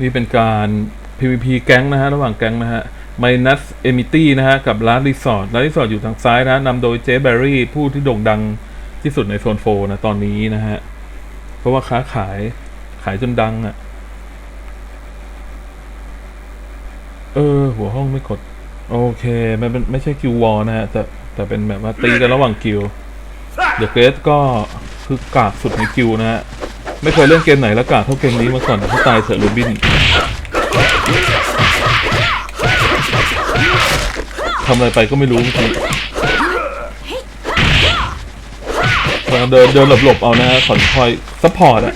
นี่เป็นการ PVP แก๊งนะฮะ ระหว่างแก๊งนะฮะ Minus e m i t y นะฮะ กับร้านรีสอร์ทร้านรีสอร์ทอยู่ทางซ้ายนะฮะนำโดยเจ๊แบร์รี่ผู้ที่โด่งดังที่สุดในโซนโฟนะตอนนี้นะฮะ เพราะว่าค้าขายขายจนดังอะ่ะ เออ หัวห้องไม่กด โอเค มันเป็นไม่ใช่คิววอลนะฮะ แต่แต่เป็นแบบว่าตีกันระหว่างกิวเดอะเกรสก็คือกากสุดในกิวนะฮะ ไม่เคยเล่นเกมไหนแล้วกาเท่าเกมนี้มาก่อนแต่เขาตายเถอะลูบินทำอะไรไปก็ไม่รู้เมื่อกี้พยายามเดินเดินหลบๆเอานะขอนคอยซัพพอร์ตอะ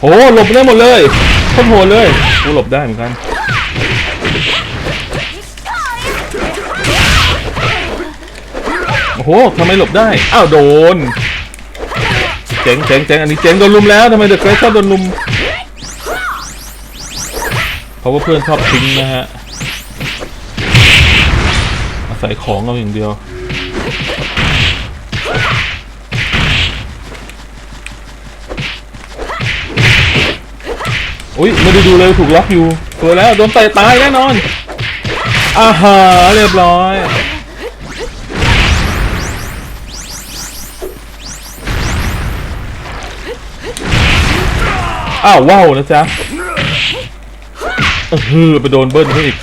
โอ้หลบได้หมดเลยโคตรโหดเลยกูหลบได้เหมือนกัน โหทำไมหลบได้ อ้าวโดน เจ๋งเจ๋งเจ๋งอันนี้เจ๋งโดนลุมแล้วทำไมเด็กเกรซชอบโดนลุม เพราะว่าเพื่อนชอบทิ้งนะฮะ อาศัยของเอาอย่างเดียว อุ้ยไม่ได้ดูเลยถูกล็อกอยู่ตัวแล้วโดนเตะตายแน่นอนอาหาเรียบร้อย อ้าวว้าวนะจ๊ะเออไปโดนเบิ้ลเขาอีก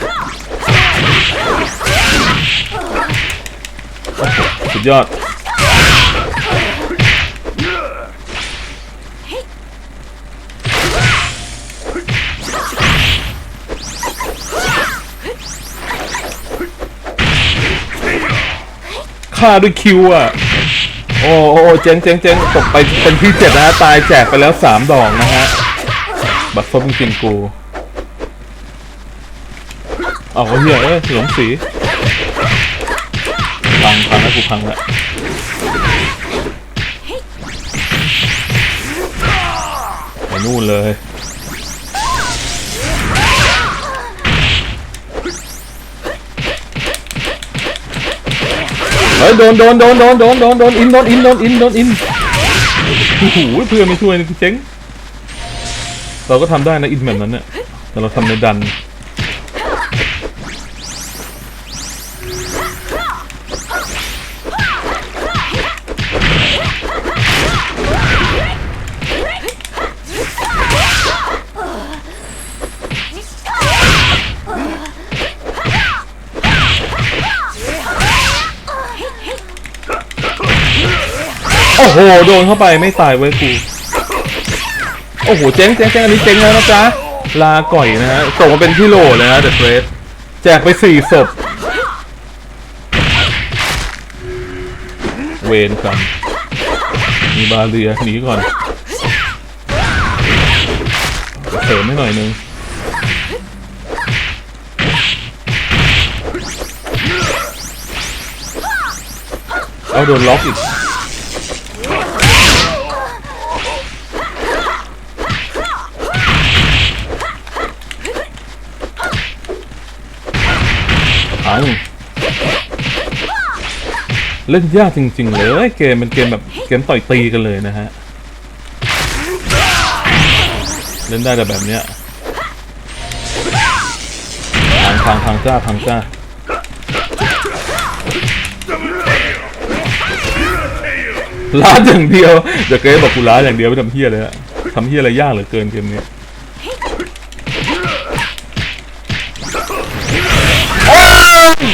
โอ้โหสุดยอดฆ่าด้วยคิวอะ โอ้โอ้เจ๊งเจ๊งเจ๊งตกไปเป็นที่เจ็ดนะฮะ ตายแจกไปแล้วสามดอกนะฮะ บัตรซบจริงกูเอาเฮียเอ้ยหลงสีพังพังแล้วกูพังแล้วไปนู่นเลยเฮ้ยโดนโดนโดนโดนโดนโดนโดนอินโดนอินโดนอินโดนอินโอ้โหเพื่อนไม่ช่วยนี่เจ๊ง เราก็ทำได้นะอินแบบนั้นเนี่ยแต่เราทำในดันโอ้โห โดนเข้าไปไม่ตายเว้ยกู อ้โหเจ๊งเจ๊งเจ๊งอันนี้เจ๊งแล้วนะจ๊ะลาก่อยนะฮะส่งมาเป็นที่โหลเลยนะเดอะเฟรสแจกไปสี่ศพเวนกันมีบาเรียหนีก่อนเสริมให้หน่อยนึงเอาโดนล็อกอีก พัง เล่นยากจริง ๆ เลยเกมเป็นเกมแบบเกมต่อยตีกันเลยนะฮะ เล่นได้แต่แบบเนี้ยพังพังพังจ้าพังจ้าล้าอย่างเดียวเดี๋ยวเกมบอกกูล้าอย่างเดียวไม่ทำเฮียเลยฮะทำเฮียอะไรยากเหลือเกินเกมนี้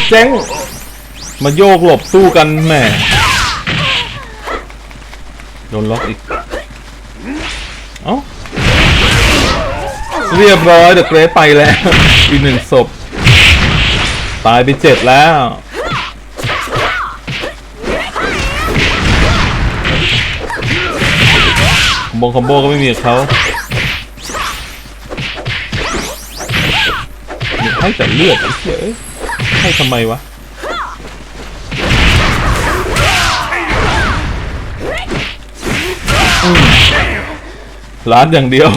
เจ๊งมาโยกหลบสู้กันแหมโดนล็อกอีก เอ้า เรียบร้อยเดอะเกรไปแล้ว อีกหนึ่งศพ ตายไปเจ็ดแล้วคอมโบคอมโบก็ไม่มีเขาให้แต่เลือดเหี้ยเอ้ย ให้ทำไมวะร้านอย่างเดียว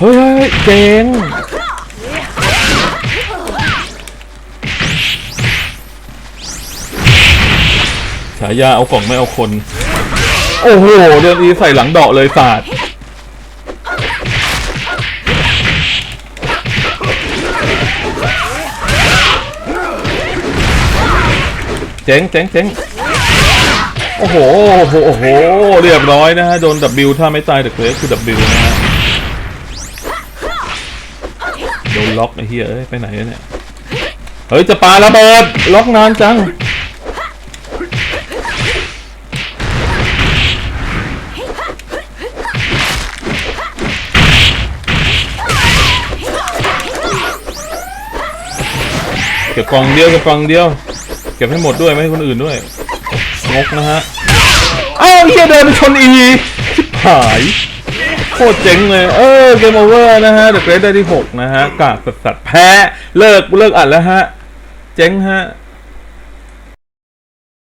เฮ้ยเจ๋งฉายาเอากล่องไม่เอาคน โอ้โห เดือนนี้ใส่หลังดอกเลยศาสตร์ เจ๋งเจ๋งเจ๋งโอ้โห โอ้โห โอ้โห เรียบร้อยนะฮะ โดน W ถ้าไม่ตายเดอะเกรคือ W นะฮะ โดนล็อกไอ้เหี้ยเอ้ย ไปไหนเนี่ย เฮ้ย จะปาระเบิด ล็อกนานจัง เก็บกล่องเดียว เก็บกล่องเดียว ก็บให้หมดด้วยไม่ให้คนอื่นด้วยงกนะฮะเอ้าเฮียเดินไปชนอีชิบหายโคตรเจ๋งเลยเออเกมโอเวอร์นะฮะเดอะเกรดได้ที่ 6 นะฮะกากสัสๆแพ้ เลิกเลิกอัดแล้วฮะ เจ๋งฮะ